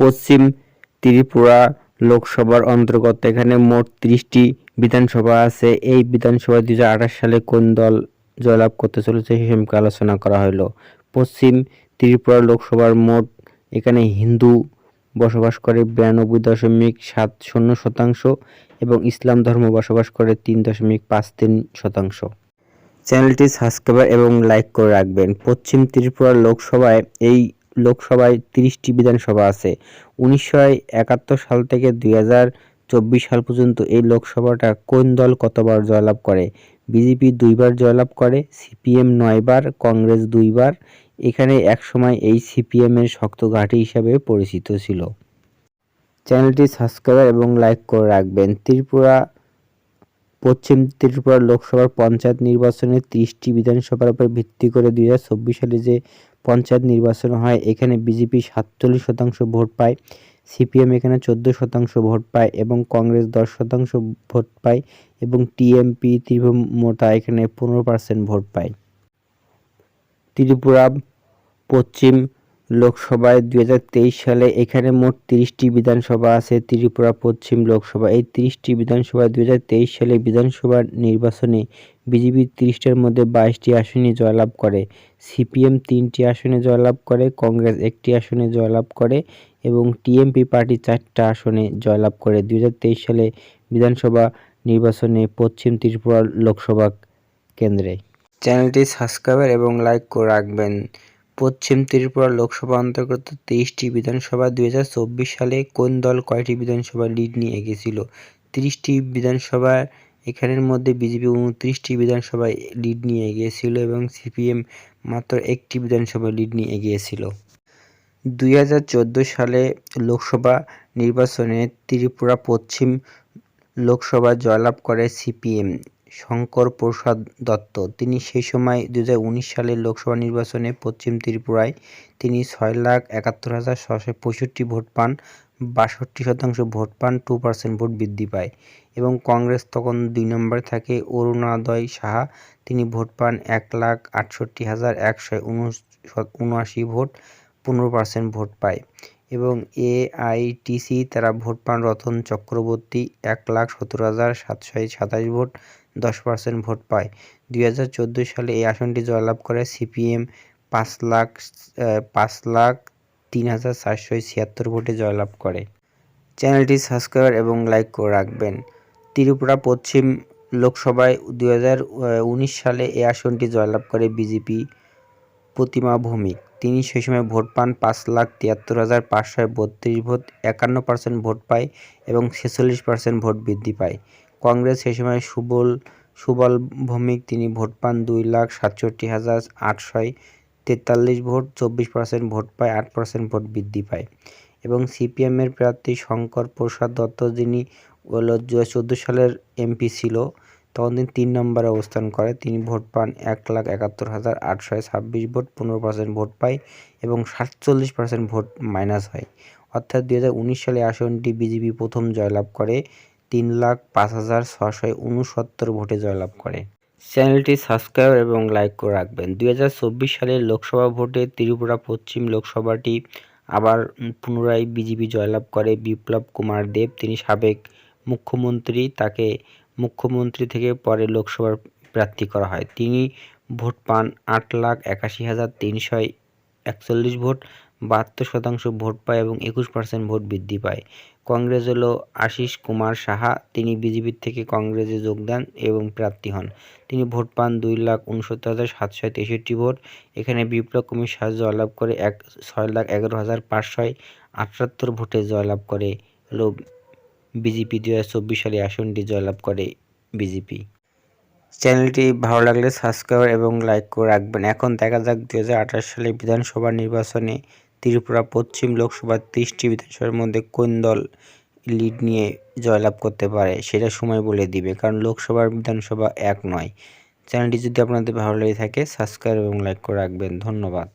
পশ্চিম ত্রিপুরা লোকসভার অন্তর্গত। এখানে মোট ত্রিশটি বিধানসভা আছে। এই বিধানসভায় দু সালে কোন দল জয়লাভ করতে চলেছে সে সম্পর্কে আলোচনা করা হলো পশ্চিম ত্রিপুরা লোকসভার মোট এখানে হিন্দু বসবাস করে বিরানব্বই দশমিক সাত শূন্য শতাংশ এবং ইসলাম ধর্ম বসবাস করে তিন দশমিক পাঁচ তিন শতাংশ। চ্যানেলটি সাবস্ক্রাইব এবং লাইক করে রাখবেন। পশ্চিম ত্রিপুরা লোকসভায় এই লোকসভায় তিরিশটি বিধানসভা আছে। উনিশশো একাত্তর সাল থেকে দুই চব্বিশ সাল পর্যন্ত এই লোকসভাটা কোন দল কতবার জয়লাভ করে? বিজেপি দুইবার জয়লাভ করে, সিপিএম নয়বার, কংগ্রেস দুইবার। এখানে একসময় এই সিপিএম এর শক্ত ঘাঁটি হিসাবে পরিচিত ছিল। চ্যানেলটি সাবস্ক্রাইব এবং লাইক করে রাখবেন। ত্রিপুরা পশ্চিম ত্রিপুরা লোকসভার পঞ্চায়েত নির্বাচনে ত্রিশটি বিধানসভার উপর ভিত্তি করে দুই হাজার চব্বিশ সালে যে পঞ্চায়েত নির্বাচন হয়, এখানে বিজেপি সাতচল্লিশ শতাংশ ভোট পায়, সিপিএম এখানে চোদ্দ শতাংশ ভোট পায় এবং কংগ্রেস দশ শতাংশ ভোট পায় এবং টিএমপি ত্রিভুমোটা এখানে পনেরো পার্সেন্ট ভোট পায়। ত্রিপুরা পশ্চিম লোকসভায় দুই হাজার তেইশ সালে এখানে মোট তিরিশটি বিধানসভা আছে। ত্রিপুরা পশ্চিম লোকসভা। এই তিরিশটি বিধানসভায় দুই হাজার তেইশ সালে বিধানসভা নির্বাচনে বিজেপি তিরিশটার মধ্যে বাইশটি আসনে জয়লাভ করে। সিপিএম তিনটি আসনে জয়লাভ করে। কংগ্রেস একটি আসনে জয়লাভ করে এবং টিএমপি পার্টি চারটা আসনে জয়লাভ করে। দুই হাজার তেইশ সালে বিধানসভা নির্বাচনে পশ্চিম ত্রিপুরা লোকসভা কেন্দ্রে। চ্যানেলটি সাবস্ক্রাইব এবং লাইক করে রাখবেন। পশ্চিম ত্রিপুরা লোকসভা অন্তর্গত তেইশটি বিধানসভা দুই হাজার চব্বিশ সালে কোন দল কয়টি বিধানসভা লিড নিয়ে এগিয়েছিল? তিরিশটি বিধানসভা, এখানের মধ্যে বিজেপি উনত্রিশটি বিধানসভায় লিড নিয়ে এগিয়েছিল এবং সিপিএম মাত্র একটি বিধানসভায় লিড নিয়ে এগিয়েছিল। দুই হাজার চোদ্দ সালে লোকসভা নির্বাচনে ত্রিপুরা পশ্চিম লোকসভা জয়লাভ করে সিপিএম। শঙ্কর প্রসাদ দত্ত। তিনি সেই সময় দু হাজার উনিশ সালের লোকসভা নির্বাচনে পশ্চিম ত্রিপুরায় তিনি ছয় লাখ একাত্তর হাজার ছশো পঁয়ষট্টি ভোট পান, বাষট্টি শতাংশ ভোট পান, টু পার্সেন্ট ভোট বৃদ্ধি পায় এবং কংগ্রেস তখন দুই নম্বরে থাকে অরুণোদয় সাহা। তিনি ভোট পান এক লাখ আটষট্টি হাজার একশো উনআশি ভোট, পনেরো পার্সেন্ট ভোট পায় এবং এআইটিসি, তারা ভোট পান রতন চক্রবর্তী, এক লাখ সত্তর হাজার সাতশো সাতাশ ভোট দশ পার্সেন্ট ভোট পায়। দুই হাজার চোদ্দ সালে এই আসনটি জয়লাভ করে সিপিএম পাঁচ লাখ পাঁচ লাখ তিন হাজার চারশো ছিয়াত্তর ভোটে জয়লাভ করে। চ্যানেলটি সাবস্ক্রাইব এবং লাইক করে রাখবেন। ত্রিপুরা পশ্চিম লোকসভায় দুই সালে এই আসনটি জয়লাভ করে বিজেপি প্রতিমা ভৌমিক। তিনি সেই সময় ভোট পান পাঁচ লাখ তিয়াত্তর হাজার পাঁচশো বত্রিশ ভোট, একান্ন পার্সেন্ট ভোট পায় এবং ছেচল্লিশ পার্সেন্ট ভোট বৃদ্ধি পায়। কংগ্রেস সেই সময় সুবল সুবল ভৌমিক তিনি ভোট পান দুই লাখ সাতষট্টি হাজার আটশোয় তেতাল্লিশ ভোট, চব্বিশ পার্সেন্ট ভোট পায়, আট পার্সেন্ট ভোট বৃদ্ধি পায়। এবং সিপিএমের প্রার্থী শঙ্কর প্রসাদ দত্ত যিনি দু চোদ্দ সালের এমপি ছিল, তখন তিনি তিন নম্বরে অবস্থান করে। তিনি ভোট পান এক লাখ একাত্তর হাজার আটশো ছাব্বিশ ভোট, পনেরো পার্সেন্ট ভোট পায় এবং সাতচল্লিশ পার্সেন্ট ভোট মাইনাস হয়। অর্থাৎ দুই হাজার উনিশ সালে আসনটি বিজেপি প্রথম জয়লাভ করে। তিন লাখ পাঁচ হাজার ছশো উনসত্তর ভোটে জয়লাভ করে। চ্যানেলটি সাবস্ক্রাইব এবং লাইক করে রাখবেন। দুই হাজার চব্বিশ সালের লোকসভা ভোটে ত্রিপুরা পশ্চিম লোকসভাটি আবার পুনরায় বিজেপি জয়লাভ করে। বিপ্লব কুমার দেব, তিনি সাবেক মুখ্যমন্ত্রী, তাকে মুখ্যমন্ত্রী থেকে পরে লোকসভার প্রার্থী করা হয়। তিনি ভোট পান আট লাখ একাশি হাজার তিনশো একচল্লিশ ভোট, বাহাত্তর শতাংশ ভোট পায় এবং একুশ পার্সেন্ট ভোট বৃদ্ধি পায়। কংগ্রেস হলো আশিস কুমার সাহা। তিনি বিজেপির থেকে কংগ্রেসে যোগদান এবং প্রার্থী হন। তিনি ভোট পান দুই লাখ উনসত্তর হাজার সাতশো তেষট্টি ভোট। এখানে বিপ্লব কুমির সাহায্য জয়লাভ করে এক, ছয় লাখ এগারো হাজার পাঁচশো আটাত্তর ভোটে জয়লাভ করে। হলো বিজেপি দু হাজার চব্বিশ সালে আসনটি জয়লাভ করে বিজেপি। চ্যানেলটি ভালো লাগলে সাবস্ক্রাইব এবং লাইক করে রাখবেন। এখন দেখা যাক দু সালে বিধানসভা নির্বাচনে ত্রিপুরা পশ্চিম লোকসভার তিরিশটি বিধানসভার মধ্যে কোন দল লিড নিয়ে জয়লাভ করতে পারে সেটা সময় বলে দিবে, কারণ লোকসভার বিধানসভা এক নয়। চ্যানেলটি যদি আপনাদের ভালো লেগে থাকে সাবস্ক্রাইব এবং লাইক করে রাখবেন। ধন্যবাদ।